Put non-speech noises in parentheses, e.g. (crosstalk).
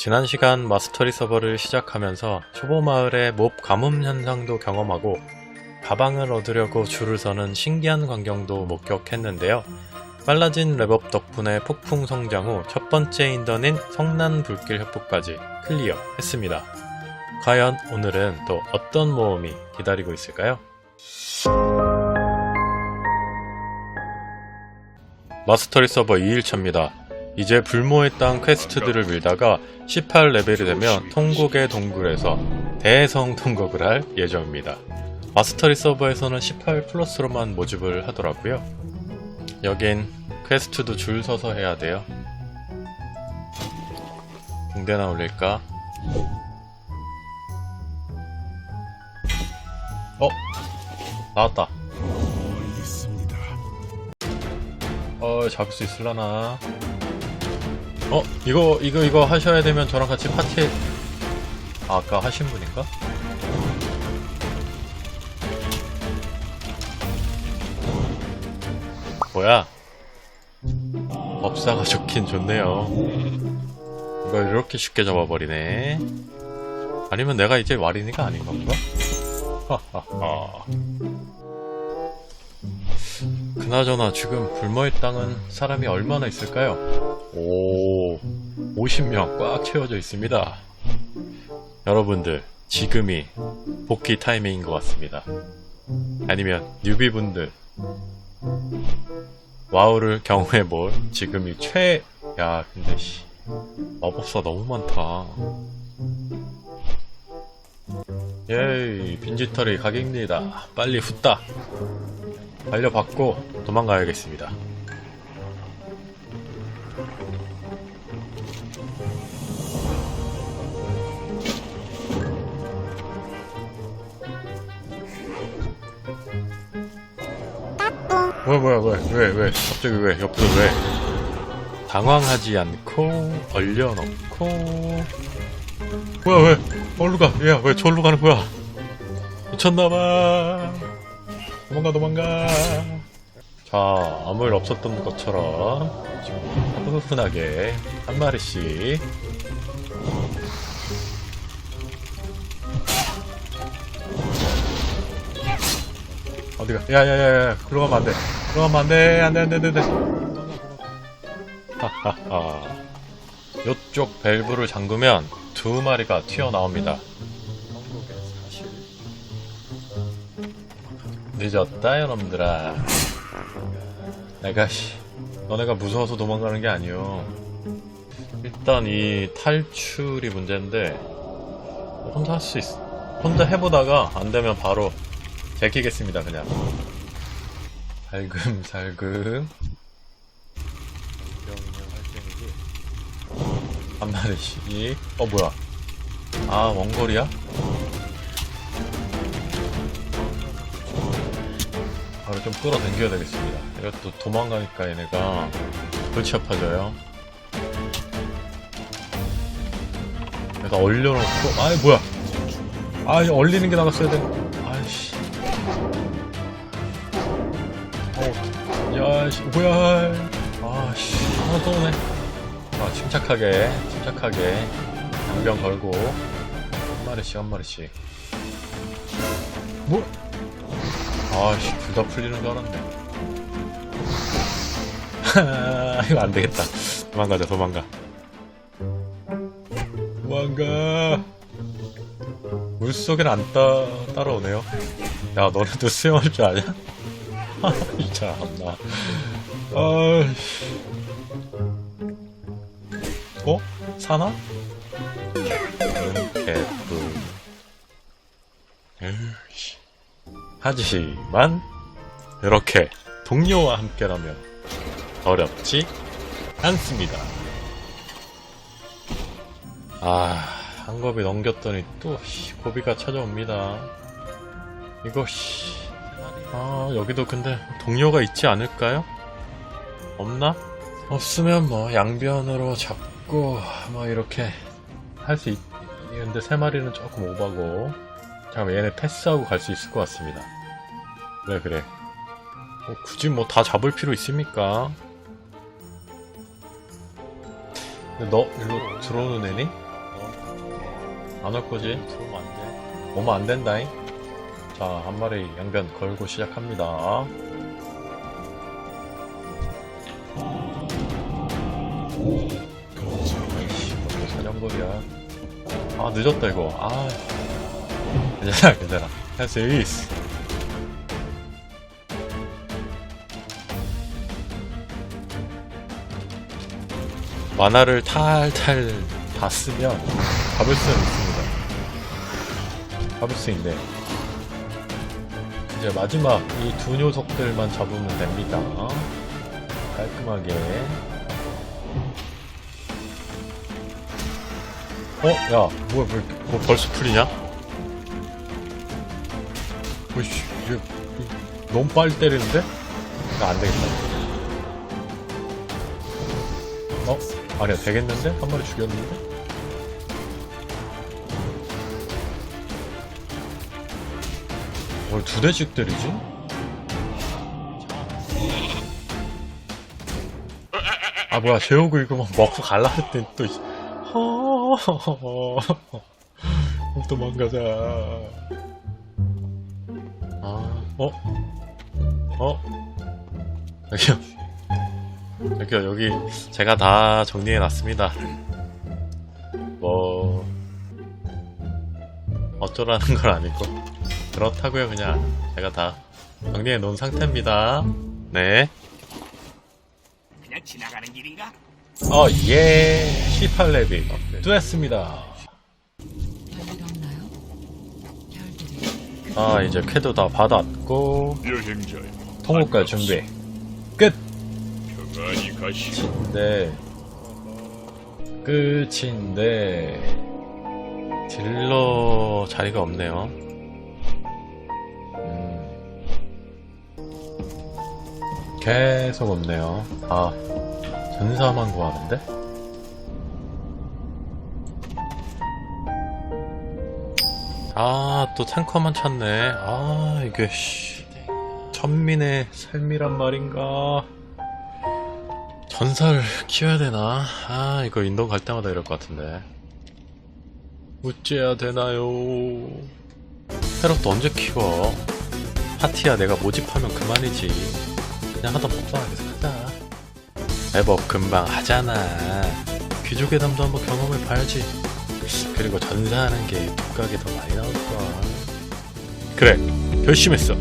지난 시간 마스터리 서버를 시작하면서 초보 마을의 몹 가뭄 현상도 경험하고 가방을 얻으려고 줄을 서는 신기한 광경도 목격했는데요. 빨라진 랩업 덕분에 폭풍 성장 후 첫 번째 인던인 성난 불길 협곡까지 클리어 했습니다. 과연 오늘은 또 어떤 모험이 기다리고 있을까요? 마스터리 서버 2일차입니다. 이제 불모의 땅 퀘스트들을 밀다가 18레벨이 되면 통곡의 동굴에서 대성 통곡을 할 예정입니다. 마스터리 서버에서는 18 플러스로만 모집을 하더라고요. 여긴 퀘스트도 줄 서서 해야 돼요. 붕대나 올릴까? 어? 나왔다. 어, 잡을 수 있을라나? 어, 이거, 이거, 이거 하셔야 되면 저랑 같이 파티에, 아, 아까 하신 분인가? 뭐야? 법사가 좋긴 좋네요. 이걸 이렇게 쉽게 잡아버리네. 아니면 내가 이제 와린이가 아닌 건가? 하하하. 그나저나 지금 불모의 땅은 사람이 얼마나 있을까요? 오, 50명 꽉 채워져 있습니다. 여러분들, 지금이 복귀 타이밍인 것 같습니다. 아니면 뉴비분들, 와우를 경험해 볼 지금이 최, 야, 근데 씨, 마법사 너무 많다. 예이, 빈지털이 가격입니다. 빨리 훗다. 달려받고 도망가야겠습니다. 뭐야 뭐야 뭐야 왜왜 갑자기 왜 옆으로 왜 당황하지 않고 얼려놓고 뭐야 왜 어디로 가? 야왜 저리로 가는 거야? 미쳤나봐 도망가 도망가. 자 아무 일 없었던 것처럼 훈훈하게 한 마리씩. 어디가? 야야야야 글로 가면 안돼. 글로 가면 안돼. 안돼 안돼 안돼 하하하. 요쪽 밸브를 잠그면 두 마리가 튀어나옵니다 늦었다 여러분들아. 내가 씨 너네가 무서워서 도망가는 게 아니오. 일단 이 탈출이 문제인데 혼자 할 수 있어 혼자 해보다가 안되면 바로 제끼겠습니다 그냥. 살금살금. 한 마리씩. 어 뭐야? 아 원거리야? 바로 좀 끌어당겨야 되겠습니다. 이것도 도망가니까 얘네가 골치 아파져요. 내가 얼려놓고, 아이, 뭐야. 아, 이 얼리는 게 나갔어야 돼. 아이씨. 어, 야, 씨, 뭐야. 아씨, 하나 또 오네. 아, 침착하게, 침착하게. 양병 걸고. 한 마리씩, 한 마리씩. 뭐? 아씨, 둘 다 풀리는 줄 알았네. (laughs) 이거 안 되겠다. 도망가자, 도망가. 도망가. 물속엔 안 따, 따라오네요. 야, 너네도 수영할 줄 아냐? (laughs) 참, 나. 아이씨. 어? 사나? 개뿔. 에이씨. 하지만 이렇게 동료와 함께라면 어렵지 않습니다. 아, 한 겁이 넘겼더니 또 씨, 고비가 찾아옵니다. 이거 씨. 아, 여기도 근데 동료가 있지 않을까요? 없나? 없으면 뭐 양변으로 잡고 뭐 이렇게 할 수 있. 근데 세 마리는 조금 오바고. 잠깐만 얘네 패스하고 갈 수 있을 것 같습니다. 그래 그래. 뭐 굳이 뭐 다 잡을 필요 있습니까? 근데 너 일로 들어오는 애니? 안 올 거지? 들어오면 안 돼. 오면 안 된다잉. 자, 한 마리 양변 걸고 시작합니다. 이것도 사냥법이야. 아, 늦었다, 이거. 아. 괜찮아, 괜찮아. 할 수 있어. 만화를 탈탈 다 쓰면 잡을 수는 있습니다. 잡을 수 있네. 이제 마지막 이 두 녀석들만 잡으면 됩니다. 깔끔하게. 어? 야, 뭐야, 뭐, 뭐 벌써 풀리냐? 이게, 이게 너무 빨리 때리는데? 나안 되겠다. 어? 아니야, 되겠는데? 한 마리 죽였는데? 뭘 두 대씩 때리지? 아 뭐야 재우고 이거 막 먹고 갈라 했더니 또 이- 허 도망가자 아 어? 어? 여기요 여기요 여기 제가 다 정리해 놨습니다 뭐 어쩌라는 건 아니고 그렇다고요 그냥 제가 다 정리해 놓은 상태입니다 네 그냥 지나가는 길인가? 어, 예. 18레빗. 또 했습니다. 별일 없나요? 별들이 아, 이제 쾌도 다 받았고, 통곡갈 준비. 끝! 평안히 가시 네. 끝인데, 딜러 자리가 없네요. 음. 계속 없네요. 아, 전사만 구하는데? 아, 또 탱커만 찾네. 아, 이게, 씨. 천민의 삶이란 말인가. 전사를 키워야 되나? 아, 이거 인도 갈 때마다 이럴 것 같은데. 어째야 되나요? 패럿도 언제 키워? 파티야 내가 모집하면 그만이지. 그냥 먹자, 계속 하자. 랩업 금방 하잖아. 귀족의 담도 한번 경험해 봐야지. 그리고 전사하는 게 독각이 더 많이 나올 거야. 그래, 결심했어.